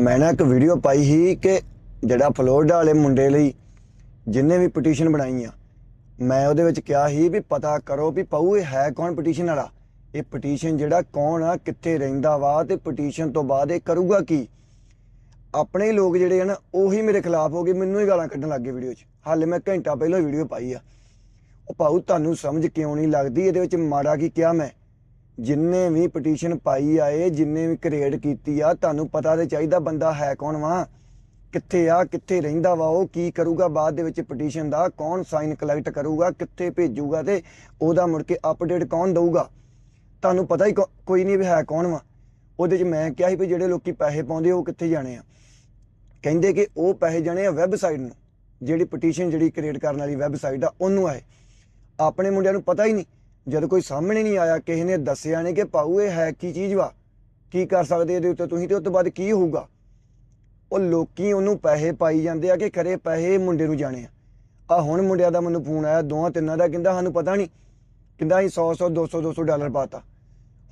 ਮੈਂ ਨਾ ਇੱਕ ਵੀਡੀਓ ਪਾਈ ਸੀ ਕਿ ਜਿਹੜਾ ਫਲੋਰਡਾ ਵਾਲੇ ਮੁੰਡੇ ਲਈ ਜਿੰਨੇ ਵੀ ਪਟੀਸ਼ਨ ਬਣਾਈ ਆ, ਮੈਂ ਉਹਦੇ ਵਿੱਚ ਕਿਹਾ ਸੀ ਵੀ ਪਤਾ ਕਰੋ ਵੀ ਪਾਉ ਇਹ ਹੈ ਕੌਣ ਪਟੀਸ਼ਨ ਵਾਲਾ? ਇਹ ਪਟੀਸ਼ਨ ਜਿਹੜਾ ਕੌਣ ਆ, ਕਿੱਥੇ ਰਹਿੰਦਾ ਵਾ ਤੇ ਪਟੀਸ਼ਨ ਤੋਂ ਬਾਅਦ ਇਹ ਕਰੂਗਾ ਕੀ? ਆਪਣੇ ਹੀ ਲੋਕ ਜਿਹੜੇ ਆ ਨਾ, ਉਹੀ ਮੇਰੇ ਖਿਲਾਫ ਹੋ ਗਏ ਮੈਨੂੰ ਹੀ ਗਾਲਾਂ ਕੱਢਣ ਲੱਗ ਗਏ ਵੀਡੀਓ 'ਚ। ਹਾਲੇ ਮੈਂ ਘੰਟਾ ਪਹਿਲਾਂ ਵੀਡੀਓ ਪਾਈ ਆ। ਉਹ ਪਾਉ ਤੁਹਾਨੂੰ ਸਮਝ ਕਿਉਂ ਨਹੀਂ ਲੱਗਦੀ? ਇਹਦੇ ਵਿੱਚ ਮਾੜਾ ਕੀ ਕਿਹਾ ਮੈਂ? ਜਿੰਨੇ ਵੀ ਪਟੀਸ਼ਨ ਪਾਈ ਆਏ, ਜਿੰਨੇ ਵੀ ਕ੍ਰੀਏਟ ਕੀਤੀ ਆ, ਤੁਹਾਨੂੰ ਪਤਾ ਤੇ ਚਾਹੀਦਾ ਬੰਦਾ ਹੈ ਕੌਣ ਵਾ, ਕਿੱਥੇ ਆ, ਕਿੱਥੇ ਰਹਿੰਦਾ ਵਾ, ਉਹ ਕੀ ਕਰੂਗਾ ਬਾਅਦ ਦੇ ਵਿੱਚ ਪਟੀਸ਼ਨ ਦਾ, ਕੌਣ ਸਾਈਨ ਕਲੈਕਟ ਕਰੂਗਾ, ਕਿੱਥੇ ਭੇਜੂਗਾ ਤੇ ਉਹਦਾ ਮੁੜ ਕੇ ਅਪਡੇਟ ਕੌਣ ਦਊਗਾ। ਤੁਹਾਨੂੰ ਪਤਾ ਹੀ ਕੌ- ਕੋਈ ਨਹੀਂ ਵੀ ਹੈ ਕੌਣ ਵਾ। ਉਹਦੇ 'ਚ ਮੈਂ ਕਿਹਾ ਸੀ ਵੀ ਜਿਹੜੇ ਲੋਕੀ ਪੈਸੇ ਪਾਉਂਦੇ ਉਹ ਕਿੱਥੇ ਜਾਣੇ ਆ। ਕਹਿੰਦੇ ਕਿ ਉਹ ਪੈਸੇ ਜਾਣੇ ਆ ਵੈਬਸਾਈਟ ਨੂੰ। ਜਿਹੜੀ ਪਟੀਸ਼ਨ ਜਿਹੜੀ ਕ੍ਰੀਏਟ ਕਰਨ ਵਾਲੀ ਵੈਬਸਾਈਟ ਆ, ਉਹਨੂੰ ਆਏ। ਆਪਣੇ ਮੁੰਡਿਆਂ ਨੂੰ ਪਤਾ ਹੀ ਨਹੀਂ। ਜਦ ਕੋਈ ਸਾਹਮਣੇ ਨਹੀਂ ਆਇਆ, ਕਿਸੇ ਨੇ ਦੱਸਿਆ ਨਹੀਂ ਕਿ ਪਾਉ ਇਹ ਹੈ ਕੀ ਚੀਜ਼ ਵਾ? ਕੀ ਕਰ ਸਕਦੇ ਇਹਦੇ ਉੱਤੇ ਤੁਸੀਂ ਤੇ ਉਸ ਤੋਂ ਬਾਅਦ ਕੀ ਹੋਊਗਾ? ਉਹ ਲੋਕੀ ਉਹਨੂੰ ਪੈਸੇ ਪਾਈ ਜਾਂਦੇ ਆ ਕਿ ਖਰੇ ਪੈਸੇ ਮੁੰਡੇ ਨੂੰ ਜਾਣੇ ਆ। ਆ ਹੁਣ ਮੁੰਡਿਆਂ ਦਾ ਮੈਨੂੰ ਫੋਨ ਆਇਆ, ਦੋਹਾਂ ਤਿੰਨਾਂ ਦਾ, ਕਹਿੰਦਾ ਸਾਨੂੰ ਪਤਾ ਨਹੀਂ ਕਹਿੰਦਾ ਅਸੀਂ 100 100 200 200 ਡਾਲਰ ਪਾਤਾ।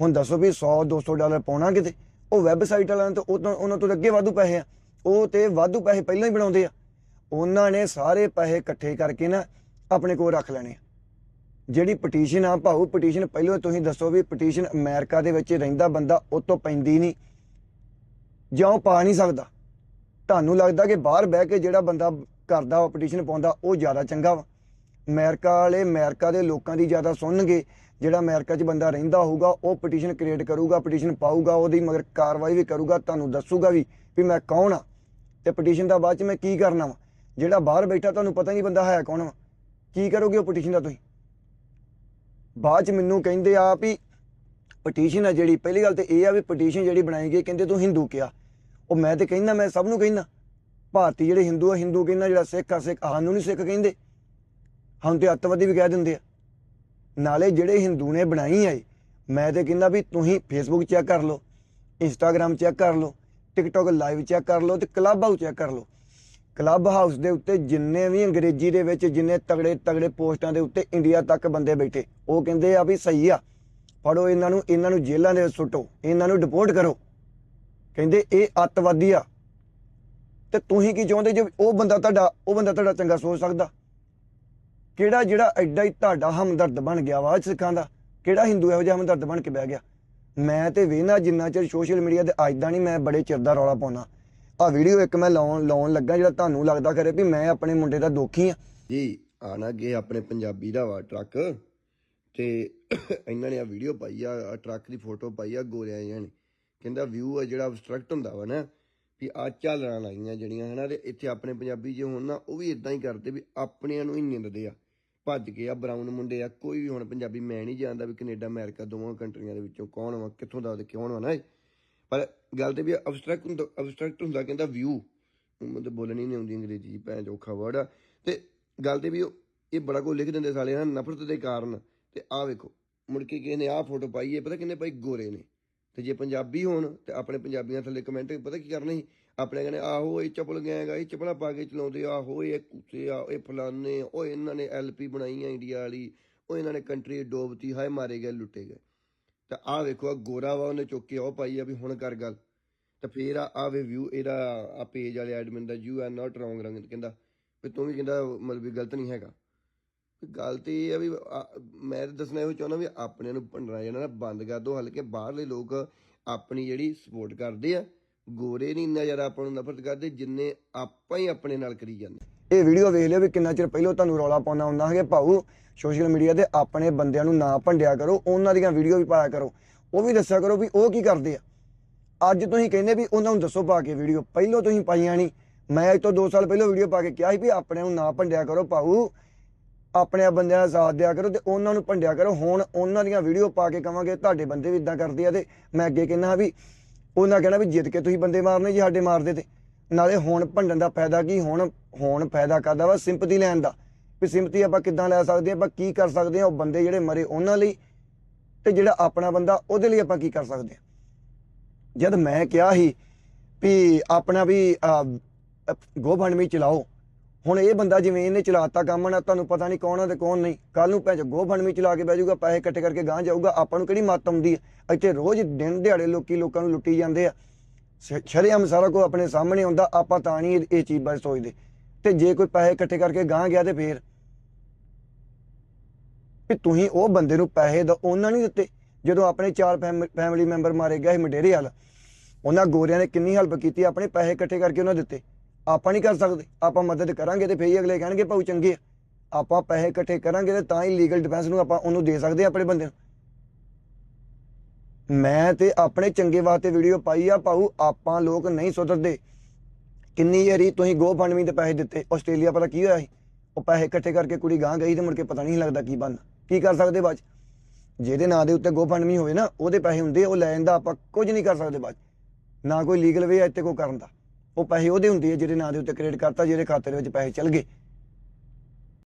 ਹੁਣ ਦੱਸੋ ਵੀ 100 200 ਡਾਲਰ ਪਾਉਣਾ ਕਿਤੇ? ਉਹ ਵੈਬਸਾਈਟ ਵਾਲਿਆਂ ਤੋਂ, ਉਹ ਤਾਂ ਉਹਨਾਂ ਤੋਂ ਅੱਗੇ ਵਾਧੂ ਪੈਸੇ ਆ। ਉਹ ਤੇ ਵਾਧੂ ਪੈਸੇ ਪਹਿਲਾਂ ਹੀ ਬਣਾਉਂਦੇ ਆ। ਉਹਨਾਂ ਨੇ ਸਾਰੇ ਪੈਸੇ ਇਕੱਠੇ ਕਰਕੇ ਨਾ ਆਪਣੇ ਕੋਲ ਰੱਖ ਲੈਣੇ ਆ। ਜਿਹੜੀ ਪਟੀਸ਼ਨ ਆ ਭਾਉ ਪਟੀਸ਼ਨ ਪਹਿਲਾਂ ਤੁਸੀਂ ਦੱਸੋ ਵੀ ਪਟੀਸ਼ਨ ਅਮਰੀਕਾ ਦੇ ਵਿੱਚ ਰਹਿੰਦਾ ਬੰਦਾ ਉਹ ਤੋਂ ਪੈਂਦੀ ਨਹੀਂ, ਜਾਂ ਉਹ ਪਾ ਨਹੀਂ ਸਕਦਾ। ਤੁਹਾਨੂੰ ਲੱਗਦਾ ਕਿ ਬਾਹਰ ਬਹਿ ਕੇ ਜਿਹੜਾ ਬੰਦਾ ਕਰਦਾ, ਉਹ ਪਟੀਸ਼ਨ ਪਾਉਂਦਾ, ਉਹ ਜ਼ਿਆਦਾ ਚੰਗਾ ਵਾ। ਅਮਰੀਕਾ ਵਾਲੇ ਅਮਰੀਕਾ ਦੇ ਲੋਕਾਂ ਦੀ ਜ਼ਿਆਦਾ ਸੁਣਨਗੇ, ਜਿਹੜਾ ਅਮਰੀਕਾ 'ਚ ਬੰਦਾ ਰਹਿੰਦਾ ਹੋਊਗਾ, ਉਹ ਪਟੀਸ਼ਨ ਕ੍ਰੀਏਟ ਕਰੂਗਾ ਪਟੀਸ਼ਨ ਪਾਊਗਾ, ਉਹਦੀ ਮਗਰ ਕਾਰਵਾਈ ਵੀ ਕਰੂਗਾ, ਤੁਹਾਨੂੰ ਦੱਸੂਗਾ ਵੀ ਵੀ ਮੈਂ ਕੌਣ ਆ? ਤੇ ਪਟੀਸ਼ਨ ਦਾ ਬਾਅਦ 'ਚ ਮੈਂ ਕੀ ਕਰਨਾ ਵਾ? ਜਿਹੜਾ ਬਾਹਰ ਬੈਠਾ, ਤੁਹਾਨੂੰ ਪਤਾ ਨਹੀਂ ਬੰਦਾ ਹੈ ਕੌਣ ਵਾ। ਕੀ ਕਰੋਗੇ ਉਹ ਪਟੀਸ਼ਨ ਦਾ ਤੁਸੀਂ? ਬਾਅਦ 'ਚ ਮੈਨੂੰ ਕਹਿੰਦੇ ਆ ਵੀ ਪਟੀਸ਼ਨ ਆ ਜਿਹੜੀ, ਪਹਿਲੀ ਗੱਲ ਤੇ ਇਹ ਆ ਵੀ ਪਟੀਸ਼ਨ ਜਿਹੜੀ ਬਣਾਈ ਗਈ, ਕਹਿੰਦੇ ਤੂੰ ਹਿੰਦੂ ਕਿਹਾ ਉਹ ਮੈਂ ਤੇ ਕਹਿੰਦਾ, ਮੈਂ ਸਭ ਨੂੰ ਕਹਿੰਦਾ, ਭਾਰਤੀ ਜਿਹੜੇ ਹਿੰਦੂ ਆ ਹਿੰਦੂ ਕਹਿੰਦਾ ਜਿਹੜਾ ਸਿੱਖ ਆ, ਸਿੱਖ ਸਾਨੂੰ ਨਹੀਂ ਸਿੱਖ ਕਹਿੰਦੇ। ਹੁਣ ਤੇ ਅੱਤਵਾਦੀ ਵੀ ਕਹਿ ਦਿੰਦੇ ਆ। ਨਾਲੇ ਜਿਹੜੇ ਹਿੰਦੂ ਨੇ ਬਣਾਈ ਆਏ ਮੈਂ ਤੇ ਕਹਿੰਦਾ ਵੀ ਤੁਸੀਂ ਫੇਸਬੁੱਕ ਚੈੱਕ ਕਰ ਲਓ ਇੰਸਟਾਗ੍ਰam ਚੈੱਕ ਕਰ ਲਓ ਟਿਕਟੌਕ ਲਾਈਵ ਚੈੱਕ ਕਰ ਲਓ ਤੇ ਕਲੱਬ ਹਾਊਸ ਚੈੱਕ ਕਰ ਲਓ। ਕਲੱਬ ਹਾਊਸ ਦੇ ਉੱਤੇ ਜਿੰਨੇ ਵੀ ਅੰਗਰੇਜ਼ੀ ਦੇ ਵਿੱਚ ਜਿੰਨੇ ਤਗੜੇ ਤਗੜੇ ਪੋਸਟਾਂ ਦੇ ਉੱਤੇ ਇੰਡੀਆ ਤੱਕ ਬੰਦੇ ਬੈਠੇ, ਉਹ ਕਹਿੰਦੇ ਆ ਵੀ ਸਹੀ ਆ, ਫੜੋ ਇਹਨਾਂ ਨੂੰ ਇਹਨਾਂ ਨੂੰ ਜੇਲ੍ਹਾਂ ਦੇ ਵਿੱਚ ਸੁੱਟੋ, ਇਹਨਾਂ ਨੂੰ ਡਿਪੋਰਟ ਕਰੋ। ਕਹਿੰਦੇ ਇਹ ਅੱਤਵਾਦੀ ਆ। ਤੇ ਤੁਸੀਂ ਕੀ ਚਾਹੁੰਦੇ ਜੇ ਉਹ ਬੰਦਾ ਤੁਹਾਡਾ, ਉਹ ਬੰਦਾ ਤੁਹਾਡਾ ਚੰਗਾ ਸੋਚ ਸਕਦਾ? ਕਿਹੜਾ ਜਿਹੜਾ ਐਡਾ ਹੀ ਤੁਹਾਡਾ ਹਮਦਰਦ ਬਣ ਗਿਆ ਵਾ ਸਿੱਖਾਂ ਦਾ? ਕਿਹੜਾ ਹਿੰਦੂ ਇਹੋ ਜਿਹਾ ਹਮਦਰਦ ਬਣ ਕੇ ਬਹਿ ਗਿਆ? ਮੈਂ ਤੇ ਵੇਨਾ ਜਿੰਨਾ ਚਿਰ ਸੋਸ਼ਲ ਮੀਡੀਆ ਤੇ ਅੱਜ ਦਾ ਨਹੀਂ ਮੈਂ ਬੜੇ ਚਿਰ ਦਾ ਰੌਲਾ ਪਾਉਣਾ ਆ ਵੀਡੀਓ ਇੱਕ ਮੈਂ ਲਾਉਣ ਲਾਉਣ ਲੱਗਾ ਜਿਹੜਾ ਤੁਹਾਨੂੰ ਲੱਗਦਾ ਕਰੇ ਵੀ ਮੈਂ ਆਪਣੇ ਮੁੰਡੇ ਦਾ ਦੋਖੀ ਆ ਜੀ, ਆਣਾ ਕਿ ਆਪਣੇ ਪੰਜਾਬੀ ਦਾ ਵਾ ਟਰੱਕ ਤੇ ਇਹਨਾਂ ਨੇ ਆ ਵੀਡੀਓ ਪਾਈ ਆ ਆਹ ਟਰੱਕ ਦੀ ਫੋਟੋ ਪਾਈ ਆ ਗੋਰਿਆਂ ਜਿਹਾ ਨੇ। ਕਹਿੰਦਾ ਵਿਊ ਆ ਜਿਹੜਾ ਅਬਸਟਰਕਟ ਹੁੰਦਾ ਵਾ ਨਾ, ਵੀ ਆ ਝਾਲਰਾਂ ਲਾਈਆਂ ਜਿਹੜੀਆਂ ਹਨਾ, ਤੇ ਇੱਥੇ ਆਪਣੇ ਪੰਜਾਬੀ ਜੇ ਹੋਣ ਨਾ, ਉਹ ਵੀ ਇਦਾਂ ਹੀ ਕਰਦੇ ਵੀ ਆਪਣਿਆਂ ਨੂੰ ਹੀ ਨਿੰਦਦੇ ਆ। ਭੱਜ ਕੇ ਆ ਬਰਾਊਨ ਮੁੰਡੇ ਆ, ਕੋਈ ਵੀ ਹੁਣ ਪੰਜਾਬੀ ਮੈਂ ਨਹੀਂ ਜਾਣਦਾ ਵੀ ਕੈਨੇਡਾ, ਅਮਰੀਕਾ ਦੋਵਾਂ ਕੰਟਰੀਆਂ ਦੇ ਵਿੱਚੋਂ ਕੌਣ ਵਾ, ਕਿੱਥੋਂ ਦਾ ਤੇ ਕਿਉਂ ਵਾ ਨਾ ਪਰ ਗੱਲ ਤੇ ਵੀ ਅਬਸਟਰਕਟ ਹੁੰਦਾ ਅਬਸਟਰਕਟ ਹੁੰਦਾ ਕਹਿੰਦਾ ਵਿਊ ਮੈਨੂੰ ਤਾਂ ਬੋਲਣੀ ਨਹੀਂ ਆਉਂਦੀ ਅੰਗਰੇਜ਼ੀ ਭੈਣ ਔਖਾ ਵਰਡ ਆ। ਤੇ ਗੱਲ ਤੇ ਵੀ ਉਹ, ਇਹ ਬੜਾ ਕੋ ਲਿਖ ਦਿੰਦੇ ਸਾਲੇ ਹਨ, ਨਫ਼ਰਤ ਦੇ ਕਾਰਨ। ਤੇ ਆਹ ਵੇਖੋ, ਮੁੜ ਕੇ ਕਿਸੇ ਨੇ ਆਹ ਫੋਟੋ ਪਾਈ ਹੈ, ਪਤਾ ਕਿੰਨੇ ਭਾਈ ਗੋਰੇ ਨੇ। ਤੇ ਜੇ ਪੰਜਾਬੀ ਹੋਣ, ਤੇ ਆਪਣੇ ਪੰਜਾਬੀਆਂ ਥੱਲੇ ਕਮੈਂਟ ਪਤਾ ਕੀ ਕਰਨੇ ਸੀ? ਆਪਣੇ ਕਹਿੰਦੇ, ਆਹੋ ਇਹ ਚੱਪਲ ਗਏਗਾ ਇਹ ਚੱਪਲਾਂ ਪਾ ਕੇ ਚਲਾਉਂਦੇ ਆਹੋ ਇਹ ਕੁੱਤੇ ਆ, ਇਹ ਫਲਾਨੇ ਉਹ ਇਹਨਾਂ ਨੇ ਐਲਪੀ ਬਣਾਈ ਆ ਇੰਡੀਆ ਵਾਲੀ, ਉਹ ਇਹਨਾਂ ਨੇ ਕੰਟਰੀ ਡੋਬਤੀ ਹਾਏ ਮਾਰੇ ਗਏ, ਲੁੱਟੇ ਗਏ। ਤਾਂ ਆਹ ਵੇਖੋ ਆ ਗੋਰਾ ਵਾ ਉਹਨੇ ਚੁੱਕ ਕੇ ਉਹ ਪਾਈ ਆ ਵੀ ਹੁਣ ਕਰ ਗੱਲ। ਤੇ ਫੇਰ ਆ ਆਵੇ ਵਿਊ ਇਹਦਾ ਆ ਪੇਜ ਵਾਲੇ ਐਡਮਿਨ ਦਾ ਯੂ ਆਰ ਨਾਟ ਰੋਂਗ ਰੰਗ ਕਹਿੰਦਾ। ਵੀ ਤੂੰ ਵੀ ਕਹਿੰਦਾ, ਮਤਲਬ ਵੀ ਗਲਤ ਨਹੀਂ ਹੈਗਾ। ਗੱਲ ਤੇ ਇਹ ਆ ਵੀ ਮੈਂ ਤਾਂ ਦੱਸਣਾ ਇਹੋ ਚਾਹੁੰਦਾ ਵੀ ਆਪਣੇ ਨੂੰ ਭੰਡਣਾ ਜਿਹੜਾ ਬੰਦ ਕਰ ਦੋ, ਹਲਕੇ ਬਾਹਰਲੇ ਲੋਕ ਆਪਣੀ ਜਿਹੜੀ ਸਪੋਰਟ ਕਰਦੇ ਆ, ਗੋਰੇ ਨਹੀਂ ਇੰਨਾ ਜ਼ਿਆਦਾ ਆਪਾਂ ਨੂੰ ਨਫ਼ਰਤ ਕਰਦੇ, ਜਿੰਨੇ ਆਪਾਂ ਹੀ ਆਪਣੇ ਨਾਲ ਕਰੀ ਜਾਂਦੇ। ਇਹ ਵੀਡੀਓ ਵੇਖ ਲਿਓ ਵੀ ਕਿੰਨਾ ਚਿਰ ਪਹਿਲਾਂ ਤੁਹਾਨੂੰ ਰੌਲਾ ਪਾਉਂਦਾ ਹੁੰਦਾ ਹੈ ਭਾਊ ਸੋਸ਼ਲ ਮੀਡੀਆ ਤੇ ਆਪਣੇ ਬੰਦਿਆਂ ਨੂੰ ਨਾ ਭੰਡਿਆ ਕਰੋ, ਉਹਨਾਂ ਦੀਆਂ ਵੀਡੀਓ ਵੀ ਪਾਇਆ ਕਰੋ। ਉਹ ਵੀ ਦੱਸਿਆ ਕਰੋ ਵੀ ਉਹ ਕੀ ਕਰਦੇ ਆ। ਅੱਜ ਤੁਸੀਂ ਕਹਿੰਦੇ ਵੀ ਉਹਨਾਂ ਨੂੰ ਦੱਸੋ ਪਾ ਕੇ ਵੀਡੀਓ ਪਹਿਲਾਂ ਤੁਸੀਂ ਪਾਈਆਂ ਨਹੀਂ। ਮੈਂ ਅੱਜ ਤੋਂ 2 ਸਾਲ ਪਹਿਲਾਂ ਵੀਡੀਓ ਪਾ ਕੇ ਕਿਹਾ ਸੀ ਵੀ ਆਪਣੇ ਨੂੰ ਨਾ ਭੰਡਿਆ ਕਰੋ ਭਾਊ। ਆਪਣੇ ਬੰਦਿਆਂ ਦਾ ਸਾਥ ਦਿਆ ਕਰੋ ਤੇ ਉਹਨਾਂ ਨੂੰ ਭੰਡਿਆ ਕਰੋ। ਹੁਣ ਉਹਨਾਂ ਦੀਆਂ ਵੀਡੀਓ ਪਾ ਕੇ ਕਵਾਂਗੇ, ਤੁਹਾਡੇ ਬੰਦੇ ਵੀ ਇਦਾਂ ਕਰਦੇ ਆ ਤੇ ਮੈਂ ਅੱਗੇ ਕਹਿੰਦਾ ਵੀ ਉਹਨਾਂ ਕਹਿਣਾ ਵੀ ਜਿੱਤ ਕੇ ਤੁਸੀਂ ਬੰਦੇ ਮਾਰਨੇ ਜੀ, ਸਾਡੇ ਮਾਰਦੇ ਤੇ। ਨਾਲੇ ਹੁਣ ਭੰਡਣ ਦਾ ਫਾਇਦਾ ਕੀ? ਹੁਣ ਹੋਣ ਫਾਇਦਾ ਕਰਦਾ ਵਾ ਸਿੰਪਥੀ ਲੈਣ ਦਾ। ਵੀ ਸਿੰਪਥੀ ਆਪਾਂ ਕਿੱਦਾਂ ਲੈ ਸਕਦੇ ਹਾਂ ਆਪਾਂ ਕੀ ਕਰ ਸਕਦੇ ਹਾਂ ਉਹ ਬੰਦੇ ਜਿਹੜੇ ਮਰੇ ਉਹਨਾਂ ਲਈ ਤੇ ਜਿਹੜਾ ਆਪਣਾ ਬੰਦਾ ਉਹਦੇ ਲਈ ਆਪਾਂ ਕੀ ਕਰ ਸਕਦੇ ਹਾਂ ਜਦ ਮੈਂ ਕਿਹਾ ਸੀ ਵੀ ਆਪਣਾ ਵੀ ਗੋਭਣਮੀ ਚਲਾਓ। ਹੁਣ ਇਹ ਬੰਦਾ ਜਿਵੇਂ ਇਹਨੇ ਚਲਾਤਾ ਕੰਮ ਨਾ, ਤੁਹਾਨੂੰ ਪਤਾ ਨਹੀਂ ਕੌਣ ਆ ਤੇ ਕੌਣ ਨਹੀਂ। ਕੱਲ ਨੂੰ ਭੈਣ ਗੋਭਣਮੀ ਚਲਾ ਕੇ ਬਹਿ ਜਾਊਗਾ, ਪੈਸੇ ਇਕੱਠੇ ਕਰਕੇ ਗਾਂ ਜਾਊਗਾ, ਆਪਾਂ ਨੂੰ ਕਿਹੜੀ ਮੱਤ ਆਉਂਦੀ ਹੈ ਇੱਥੇ ਰੋਜ਼ ਦਿਨ ਦਿਹਾੜੇ ਲੋਕੀ ਲੋਕਾਂ ਨੂੰ ਲੁੱਟੀ ਜਾਂਦੇ ਆ। ਸ਼ਰੇਆਮ ਸਾਰਾ ਕੁਝ ਆਪਣੇ ਸਾਹਮਣੇ ਆਉਂਦਾ, ਆਪਾਂ ਤਾਂ ਨਹੀਂ ਇਹ ਚੀਜ਼ ਬਾਰੇ ਸੋਚਦੇ। ਤੇ ਜੇ ਕੋਈ ਪੈਸੇ ਇਕੱਠੇ ਕਰਕੇ ਗਾਂ ਗਿਆ ਤੇ ਫੇਰ? ਵੀ ਤੁਸੀਂ ਉਹ ਬੰਦੇ ਨੂੰ ਪੈਸੇ ਦੋ, ਉਹਨਾਂ ਨਹੀਂ ਦਿੱਤੇ। ਜਦੋਂ ਆਪਣੇ ਚਾਰ ਫੈਮਿਲੀ ਮੈਂਬਰ ਮਾਰੇ ਗਏ ਸੀ ਮਡੇਰੇ ਵਾਲ, ਉਹਨਾਂ ਗੋਰਿਆਂ ਨੇ ਕਿੰਨੀ ਹੈਲਪ ਕੀਤੀ, ਆਪਣੇ ਪੈਸੇ ਇਕੱਠੇ ਕਰਕੇ ਉਹਨਾਂ ਦਿੱਤੇ। ਆਪਾਂ ਨਹੀਂ ਕਰ ਸਕਦੇ। ਆਪਾਂ ਮਦਦ ਕਰਾਂਗੇ ਤੇ ਫੇਰ ਹੀ ਅਗਲੇ ਕਹਿਣਗੇ ਭਾਉ ਚੰਗੇ ਆ। ਆਪਾਂ ਪੈਸੇ ਇਕੱਠੇ ਕਰਾਂਗੇ ਤੇ ਤਾਂ ਹੀ ਲੀਗਲ ਡਿਫੈਂਸ ਨੂੰ ਆਪਾਂ ਉਹਨੂੰ ਦੇ ਸਕਦੇ ਆ ਆਪਣੇ ਬੰਦੇ ਨੂੰ। ਮੈਂ ਤੇ ਆਪਣੇ ਚੰਗੇ ਵਾਸਤੇ ਵੀਡੀਓ ਪਾਈ ਆ ਭਾਉ ਆਪਾਂ ਲੋਕ ਨਹੀਂ ਸੁਧਰਦੇ। ਕਿੰਨੀ ਵਾਰੀ ਤੁਸੀਂ ਗੋ ਫੰਡਮੀ ਦੇ ਪੈਸੇ ਦਿੱਤੇ, ਆਸਟ੍ਰੇਲੀਆ ਪਤਾ ਕੀ ਹੋਇਆ ਸੀ ਉਹ ਪੈਸੇ ਇਕੱਠੇ ਕਰਕੇ ਕੁੜੀ ਗਾਂ ਗਈ ਤੇ ਮੁੜ ਕੇ ਪਤਾ ਨਹੀਂ ਲੱਗਦਾ ਕੀ ਬਣਦਾ ਕੀ ਕਰ ਸਕਦੇ ਬਾਅਦ 'ਚ? ਜਿਹਦੇ ਨਾਂ ਦੇ ਉੱਤੇ ਗੋ ਫੰਡਮੀ ਹੋਵੇ ਨਾ, ਉਹਦੇ ਪੈਸੇ ਹੁੰਦੇ, ਉਹ ਲੈ ਜਾਂਦਾ, ਆਪਾਂ ਕੁਝ ਨਹੀਂ ਕਰ ਸਕਦੇ ਬਾਅਦ 'ਚ। ਨਾ ਕੋਈ ਲੀਗਲ ਵੇ ਇੱਥੇ ਕੋ ਕਰਨ ਦਾ ਉਹ ਪੈਸੇ ਉਹਦੇ ਹੁੰਦੇ ਆ, ਜਿਹਦੇ ਨਾਂ ਦੇ ਉੱਤੇ ਕ੍ਰੈਡਿਟ ਕਰਤਾ, ਜਿਹਦੇ ਖਾਤੇ ਦੇ ਵਿੱਚ ਪੈਸੇ ਚਲ ਗਏ